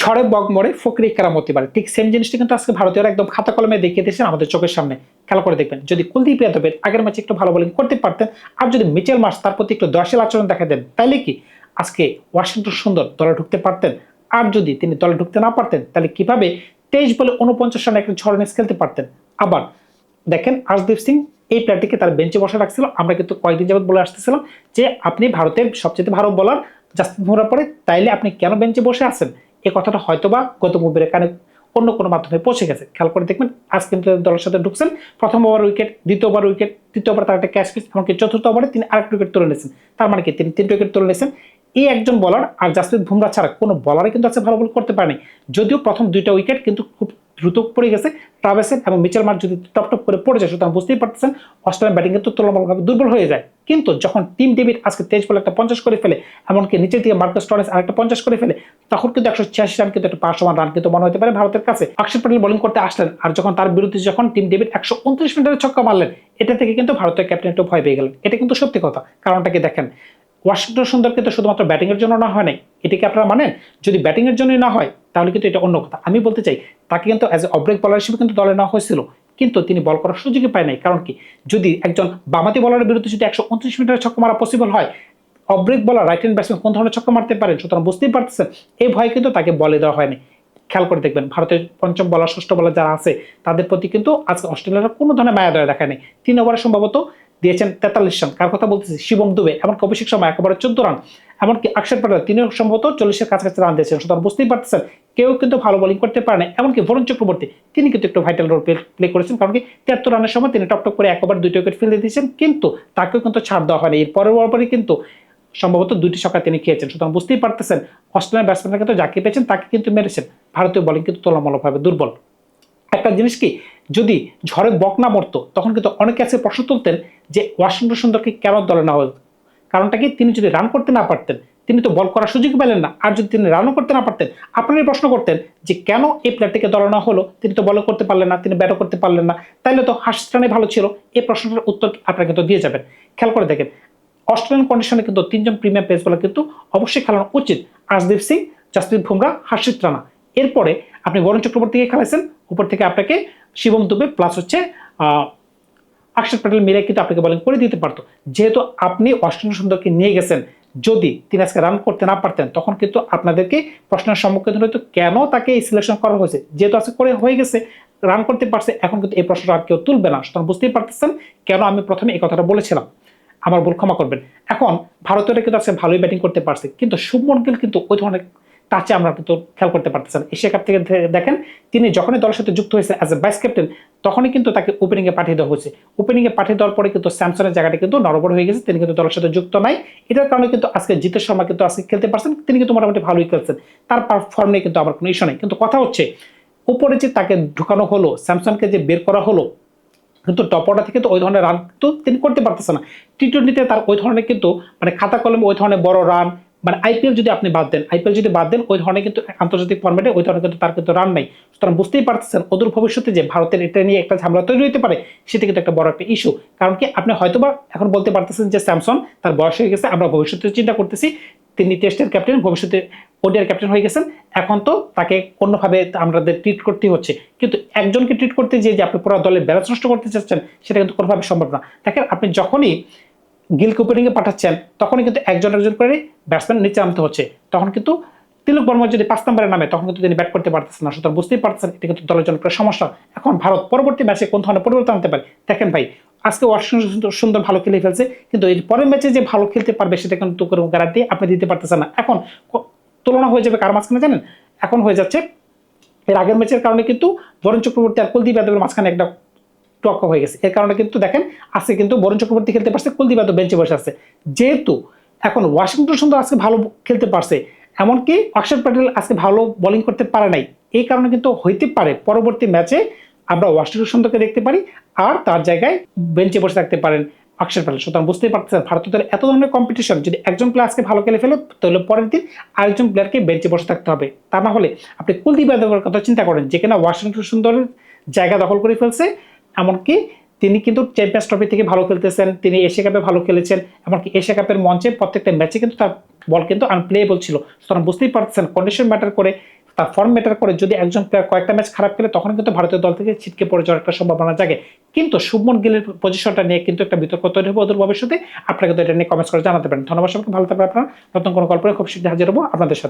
ঝড়ে বগমরে ফকরি কেরামতি পারে। ঠিক সেম জিনিসটা কিন্তু আজকে ভারতীয়রা একদম খাতা কলমে দেখিয়ে দিয়েছেন আমাদের চোখের সামনে। খেলা করে দেখবেন, যদি কুলদীপ যাদবের আগের ম্যাচে একটু ভালো বোলিং করতে পারতেন, আর যদি মিচেল মার্স তার প্রতি একটু দয়াশীল আচরণ দেখা দেন, তাইলে কি আজকে ওয়াশিংটন সুন্দর দলে ঢুকতে পারতেন? আর যদি তিনি দলে ঢুকতে না পারতেন, তাহলে কীভাবে তেইশ বলে উনপঞ্চাশ রানে একটা ঝড় ইনিংস খেলতে পারতেন? আবার দেখেন আশদীপ সিং এই প্লেয়ারটিকে তার বেঞ্চে বসে রাখছিল। আমরা কিন্তু কয়েকদিন যাবত বলে আসতেছিলাম যে, আপনি ভারতের সবচেয়ে ভালো বলার জাস্টিস বুমরার পরে, তাইলে আপনি কেন বেঞ্চে বসে আছেন? এই কথাটা হয়তোবা গত গম্ভীরের কানে অন্য কোনো মাধ্যমে পৌঁছে গেছে। খেয়াল করে দেখবেন আজ কিন্তু দলের সাথে ঢুকছেন। প্রথম ওভার উইকেট, দ্বিতীয় ওভার উইকেট, তৃতীয় ওভার তার একটা ক্যাচ পিস এমনকি চতুর্থ ওভারে তিনি আরেকটা উইকেট তুলে নিয়েছেন। তার মানে কি, তিনি তিনটে উইকেট তুলে নিয়েছেন। এই একজন বলার আর জাসপ্রীত বুমরা ছাড়া কোনো বলারই কিন্তু আছে ভালো বল করতে পারেনি। যদিও প্রথম দুইটা উইকেট কিন্তু খুব দ্রুত পড়ে গেছে ট্রাভেসেন এবং মিচেল মার্ক যদি টপ টপ করে পড়ে যায়, সুতরাং বুঝতেই পারতেছেন, অস্ট্রেলিয়ান ব্যাটিং কিন্তু তুলনামূলকভাবে দুর্বল হয়ে যায়। কিন্তু যখন টিম ডেভিড আজকে তেজ বলে একটা পঞ্চাশ করে ফেলে, এমনকি নিচের দিকে মার্কাস টরেস আরেকটা পঞ্চাশ করে ফেলে, তখন কিন্তু একশো ছিয়াশি রান কিন্তু একটা পাঁচ সমান রান কিন্তু মনে হতে পারে ভারতের কাছে। অক্ষর প্যাটেল বোলিং করতে আসলেন, আর যখন তার বিরুদ্ধে যখন টিম ডেভিড একশো উনত্রিশ মিনিটের ছক্কা মারলেন, এটা থেকে কিন্তু ভারতের ক্যাপ্টেন একটু ভয় পেয়ে গেলেন। এটা কিন্তু সত্যি কথা কারণটাকে দেখেন, ওয়াশিংটন সুন্দর কিন্তু শুধুমাত্র ব্যাটিংয়ের জন্য না হয় নাই। এটাকে আপনারা মানেন, যদি ব্যাটিংয়ের জন্যই না হয় তাহলে কিন্তু এটা অন্য কথা। আমি বলতে চাই, তাকে কিন্তু অ্যাজ এ অব্রেক বলার হিসেবে কিন্তু দলে নেওয়া হয়েছিল, কিন্তু তিনি বল করার সুযোগই পায় নাই। কারণ কি? যদি একজন বামাতি বলারের বিরুদ্ধে যদি একশো উনত্রিশ মিনিটের ছক্কা মারা পসিবল হয় অব্রেক বলার রাইট হ্যান্ড ব্যাটসম্যান কোন ধরনের ছক্কা মারতে পারেন? সুতরাং বুঝতেই পারতেছেন, এই ভয় কিন্তু তাকে বলে দেওয়া হয়নি। খেয়াল করে দেখবেন, ভারতের পঞ্চম বলার ষষ্ঠ বলার যারা আছে, তাদের প্রতি কিন্তু আজকে অস্ট্রেলিয়ার কোনো ধরনের মায়া দয়া দেখায় নেই। তিন ওভারে সম্ভবত দিয়েছেন তেতাল্লিশ রান। কার কথা বলতেছি? শিবম দুবে। এমনকি অভিষেক শর্মা একেবারে চোদ্দ রান। এমনকি অক্ষর প্যাটেল তিনিও সম্ভবত চল্লিশের কাছাকাছি রান দিয়েছেন। সুতরাং বুঝতেই পারতেছেন কেউ কিন্তু ভালো বোলিং করতে পারে না, এমনকি বরুণ চক্রবর্তী, তিনি কিন্তু একটু ভাইটাল রোল প্লে করেছেন, কারণ কি তিয়াত্তর রানের সময় তিনি টপ টপ করে একবার দুইটা উইকেট ফেলে দিয়েছেন, কিন্তু তাকেও কিন্তু ছাড় দেওয়া হয়নি। এর পরের কিন্তু সম্ভবত দুইটি ছক্কা তিনি খেয়েছেন। সুতরাং বুঝতেই পারতেছেন অস্ট্রেলিয়ান ব্যাটসম্যানরা কিন্তু যাকে পেয়েছেন তাকে কিন্তু মেরেছেন। ভারতীয় বোলিং কিন্তু তুলনামূলকভাবে দুর্বল। একটা জিনিস কি, যদি ঝড়ে বক না মরতো, তখন কিন্তু অনেকে আছে প্রশ্ন তুলতেন যে ওয়াশিংটন সুন্দরকে কেন দলে না হল? কারণটা কি, তিনি যদি রান করতে না পারতেন তিনি তো বল করার সুযোগ পেলেন না। আর যদি তিনি রানও করতে না পারতেন, আপনারাই প্রশ্ন করতেন যে কেন এই প্লেয়ারটিকে দলে না হলো? তিনি তো বলও করতে পারলেন না, তিনি ব্যাটও করতে পারলেন না। তাইলে তো হাসস্টানে ভালো ছিল। এই প্রশ্নটার উত্তর আপনারা কিন্তু দিয়ে যাবেন। খেয়াল করে দেখেন অস্ট্রেলিয়ান কন্ডিশনে কিন্তু তিনজন প্রিমিয়ার পেস বলে কিন্তু অবশ্যই খেলানো উচিত। আশদীপ সিং, জাসপ্রীত বুমরা, হার্ষিত রানা। এরপরে আপনি বরুণ চক্রবর্তীকে খেলাইছেন। উপর থেকে আপনাকে শিবম দুবে প্লাস হচ্ছে অক্ষর প্যাটেল মিলে কিন্তু আপনাকে বলেন করে দিতে পারতো। যেহেতু আপনি অষ্টম সুন্দরকে নিয়ে গেছেন যদি তিনি আজকে রান করতে না পারতেন, তখন কিন্তু আপনাদেরকে প্রশ্নের সম্মুখীন হতো কেন তাকে এই সিলেকশন করা হয়েছে? যেহেতু আজকে করে হয়ে গেছে রান করতে পারছে, এখন কিন্তু এই প্রশ্নটা আর কেউ তুলবে না। সুতরাং বুঝতেই পারতেছেন কেন আমি প্রথমে এই কথাটা বলেছিলাম। আমার ভুল ক্ষমা করবেন। এখন ভারতীয়রা কিন্তু আজকে ভালোই ব্যাটিং করতে পারছে, কিন্তু শুভমন গিল কিন্তু ওই ধরনের টাচে আমরা কিন্তু খেয়াল করতে পারতেছেন এশিয়া কাপ থেকে দেখেন, তিনি যখনই দলের সাথে যুক্ত হয়েছে অ্যাজ এ ভাইস ক্যাপ্টেন তখনই কিন্তু তাকে ওপেনিংয়ে পাঠিয়ে দেওয়া হয়েছে। ওপেনিংয়ে পাঠিয়ে দেওয়ার পরে কিন্তু স্যামসনের জায়গাটা কিন্তু নরবর হয়ে গেছে, তিনি কিন্তু দলের সাথে যুক্ত নাই। এটার কারণে কিন্তু আজকে জিতের শর্মা কিন্তু আজকে খেলতে পারছেন, তিনি কিন্তু মোটামুটি ভালোই খেলছেন। তার পারফর্ম নিয়ে কিন্তু আমার কোনো ইস্যু নেই। কিন্তু কথা হচ্ছে, উপরে যে তাকে ঢুকানো হলো স্যামসনকে যে বের করা হলো, কিন্তু টপ অর্ডার থেকে তো ওই ধরনের রান কিন্তু তিনি করতে পারতেছে না। টি টোয়েন্টিতে তার ওই ধরনের কিন্তু মানে খাতা কলমে ওই ধরনের বড় রান মানে আইপিএল যদি আপনি বাদ দেন আইপিএল যদি বাদ দেন, ওই ধরনের কিন্তু আন্তর্জাতিক ফর্মেটে ওই ধরনের কিন্তু তার কিন্তু রান নাই। সুতরাং বুঝতেই পারতেছেন, অদূর ভবিষ্যতে যে ভারতের এটা নিয়ে একটা ঝামেলা তৈরি হতে পারে, সেটা কিন্তু একটা বড় একটা ইস্যু কারণ কি, আপনি হয়তোবা এখন বলতে পারতেছেন যে স্যামসন তার বয়স হয়ে গেছে, আমরা ভবিষ্যতে চিন্তা করতেছি, তিনি টেস্টের ক্যাপ্টেন ভবিষ্যতে ওডিআর ক্যাপ্টেন হয়ে গেছেন, এখন তো তাকে অন্যভাবে আমাদের ট্রিট করতে হচ্ছে। কিন্তু একজনকে ট্রিট করতে যে আপনি পুরো দলের ব্যালেন্স নষ্ট করতে চাচ্ছেন, সেটা কিন্তু কোনোভাবে সম্ভব না। দেখেন, আপনি যখনই গিল কুপারিংয়ে পাঠাচ্ছেন, তখনই কিন্তু একজন একজন করে ব্যাটসম্যান নিচে আনতে হচ্ছে। তখন কিন্তু তিলক বর্মা যদি পাঁচ নম্বরে নামে, তখন কিন্তু তিনি ব্যাট করতে পারতেছেন না। সুতরাং বুঝতেই পারতেছেন এটা কিন্তু দলের জন্য সমস্যা। এখন ভারত পরবর্তী ম্যাচে কোন ধরনের পরিবর্তন আনতে পারে? দেখেন ভাই, আজকে ওয়াশিংটন সুন্দর ভালো খেলে ফেলছে, কিন্তু এই পরের ম্যাচে যে ভালো খেলতে পারবে সেটা কিন্তু কোনো গ্যারান্টি আপনি দিতে পারতেছেন না। এখন তুলনা হয়ে যাবে কার মাঝখানে জানেন? এখন হয়ে যাচ্ছে, এর আগের ম্যাচের কারণে কিন্তু বরুণ চক্রবর্তী আর কুলদীপ যাদবের মাঝখানে একটা টক হয়ে গেছে। এর কারণে কিন্তু দেখেন, আজকে কিন্তু বরুণ চক্রবর্তী খেলতে পারছে, কুলদীপ যাদব বেঞ্চে বসে আছে। যেহেতু এখন ওয়াশিংটন সুন্দর আজকে ভালো খেলতে পারছে, এমনকি অক্ষর প্যাটেল আজকে ভালো বোলিং করতে পারে নাই। এই কারণে কিন্তু হইতে পারে, পরবর্তী ম্যাচে আমরা ওয়াশিংটন সুন্দরকে দেখতে পারি, আর তার জায়গায় বেঞ্চে বসে থাকতে পারেন অক্ষর প্যাটেল। সুতরাং বুঝতেই পারতেছেন ভারতের এত ধরনের কম্পিটিশন যদি একজন প্লেয়ার আজকে ভালো খেলে ফেলে, তাহলে পরের দিন আরেকজন প্লেয়ারকে বেঞ্চে বসে থাকতে হবে। তা না হলে আপনি কুলদীপ যাদবের কথা চিন্তা করেন, যে কিনা ওয়াশিংটন সুন্দরের জায়গা দখল করে ফেলছে এমনকি তিনি কিন্তু চ্যাম্পিয়ন্স ট্রফি থেকে ভালো খেলতেছেন, তিনি এশিয়া কাপে ভালো খেলেছেন, এমনকি এশিয়া কাপের মঞ্চে প্রত্যেকটা ম্যাচে কিন্তু তার বল কিন্তু আনপ্লেয়েবল ছিল। সুতরাং বুঝতেই পারতেছেন কন্ডিশন ম্যাটার করে, তার ফর্ম ম্যাটার করে যদি একজন প্লেয়ার কয়েকটা ম্যাচ খারাপ খেলে তখন কিন্তু ভারতীয় দল থেকে ছিটকে পড়ে যাওয়ার একটা সম্ভাবনা জাগে। কিন্তু শুভমন গিলের পজিশনটা নিয়ে কিন্তু একটা বিতর্ক তৈরি হবে ওদের ভবিষ্যতে। আপনাকে তো এটা নিয়ে কমেন্টস করে জানাতে পারেন। ধন্যবাদ সবাইকে, ভালো থাকবেন আপনারা। নতুন কোনো গল্পে খুব শীঘ্রই হাজির হব আপনাদের সাথে।